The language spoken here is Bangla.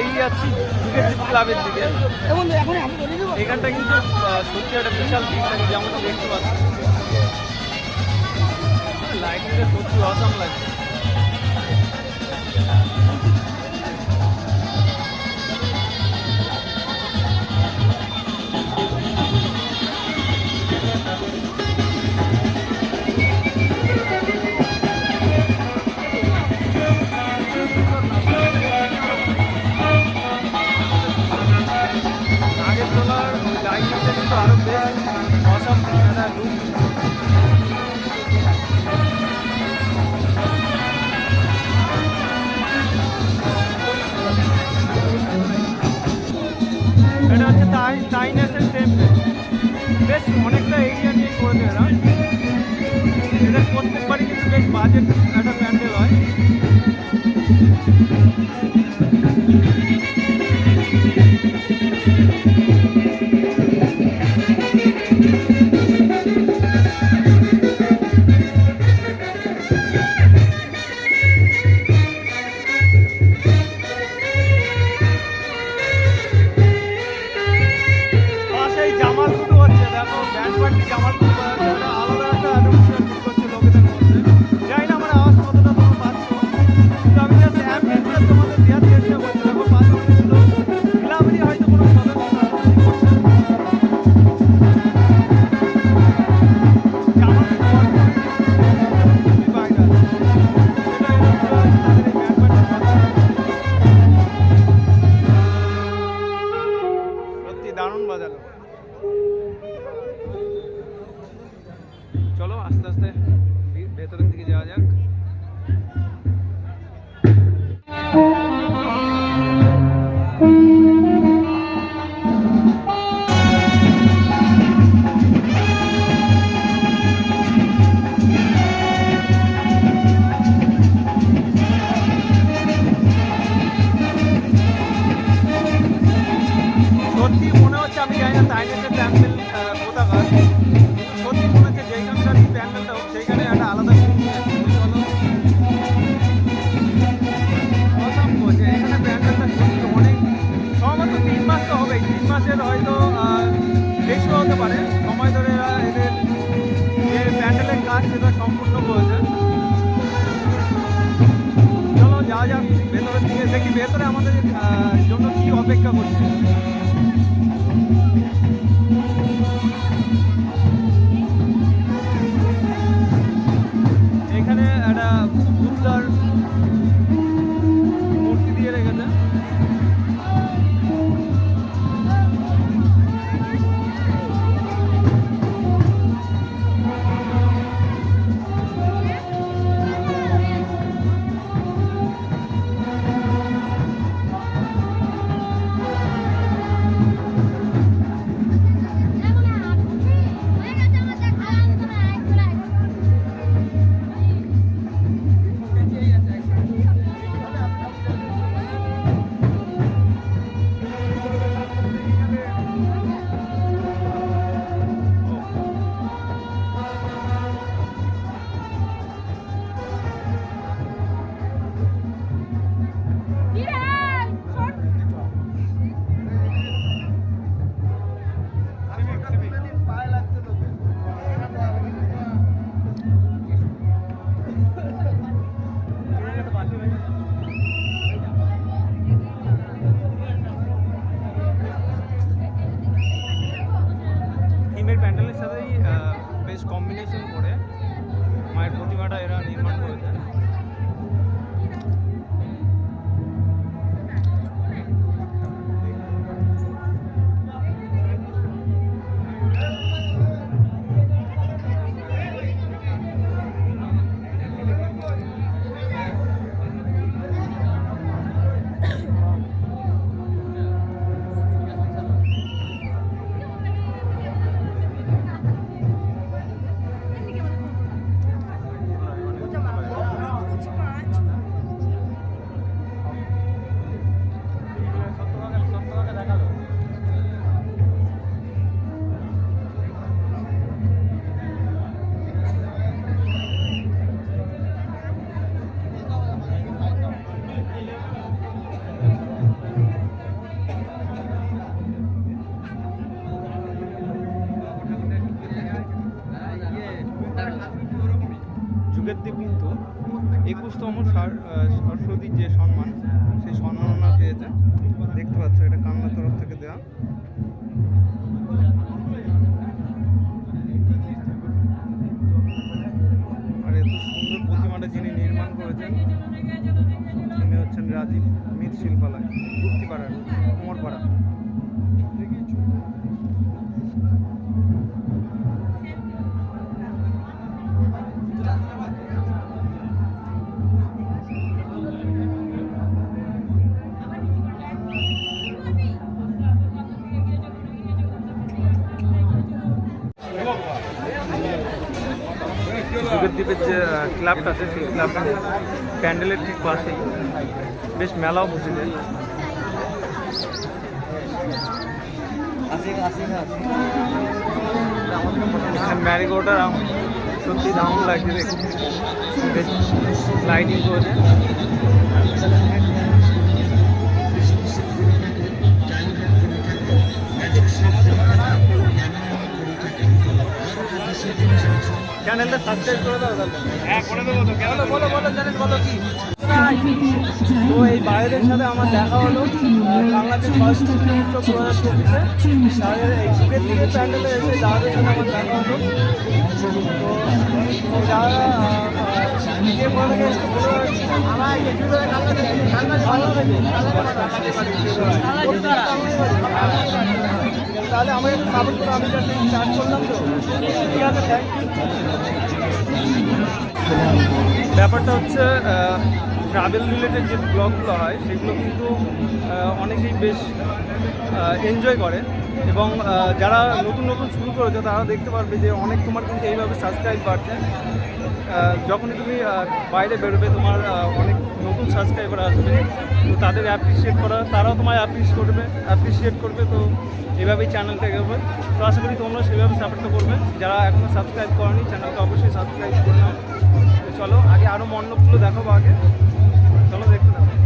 এগিয়ে যাচ্ছি ক্রিকেট ক্লাবের দিকে। এখানটা কিন্তু সত্যি একটা বিশাল ভিড় থাকে যেমন দেখতে পাচ্ছি। হ্যাঁ, লাইটিংটা সত্যি অসম লাগছে। বেশ অনেকটা এরিয়া নিয়ে করেছে এরা। এটা প্রত্যেকবারই কিন্তু বেশ বাজেট একটা প্যান্ডেল হয়। হতে পারে। সময় ধরে এরা এদের যে প্যান্ডেলের কাজ সেটা সম্পূর্ণ করেছে। চলো যা যা ভেতরের দিকে দেখি, ভেতরে আমাদের জন্য কি অপেক্ষা করছে। কম্বিনেশন করে মায়ের প্রতিমাটা এরা নির্মাণ করেছে যুগের দ্বীপ কিন্তু একুশতম সার- সরস্বতীর যে সম্মান, সেই সম্মাননা পেয়েছে। দেখতে পাচ্ছ, এটা কান্নার তরফ থেকে দেওয়া আর এত সুন্দর প্রতিমাটা যিনি নির্মাণ করেছেন, তিনি হচ্ছেন রাজীব মৃৎশিল্পালয় গুপ্তিপাড়ার কুমারপাড়া। যুগের যে ক্লাবটা আছে সেই ক্লাবটা প্যান্ডেলের ঠিক পাশেই। বেশ মেলাও বসেছে। ম্যারিগোটা সত্যি দারুণ লাগছে দেখুন বেশ লাইটিং করেছে। চ্যানেলটা সাবস্ক্রাইব করে দাও হ্যাঁ করে দেবো তো বলো বলো বলো চ্যানেল বলো কি? তো এই বাইরের সাথে আমার দেখা হলো বাংলাদেশ উৎসব দু হাজার চব্বিশে তাদের এই যুগের দিকে প্যান্ডেলে এসে যাদের সাথে আমার দেখা হলো। তো যারা আহ, নিজের থেকে একটু বলে রাখছি, আমার কালকে কালকে ভালো লাগে, তাহলে আমাকে সাপোর্ট করে আমি যাতে স্টার্ট করলাম তো। ঠিক আছে থ্যাংক ইউ ব্যাপারটা হচ্ছে ট্রাভেল রিলেটেড যে ব্লগগুলো হয়, সেগুলো কিন্তু অনেকেই বেশ এনজয় করে। এবং যারা নতুন নতুন শুরু করেছে, তারা দেখতে পারবে যে অনেক তোমার কিন্তু এইভাবে সাবস্ক্রাইব বাড়ছে। যখনই তুমি বাইরে বেরোবে, তোমার অনেক নতুন সাবস্ক্রাইবার আসবে। তো তাদের অ্যাপ্রিসিয়েট করা, তারাও তোমায় অ্যাপ্রিসিয়েট করবে অ্যাপ্রিসিয়েট করবে। তো এভাবেই চ্যানেলটা এগোবে। তো আশা করি তোমরা সেভাবে সাপোর্টটা করবে। যারা এখনও সাবস্ক্রাইব করনি চ্যানেলকে অবশ্যই সাবস্ক্রাইব করে নাও। তো চলো, আগে আরও মণ্ডপগুলো দেখাবো আগে। চলো, দেখতে থাকো।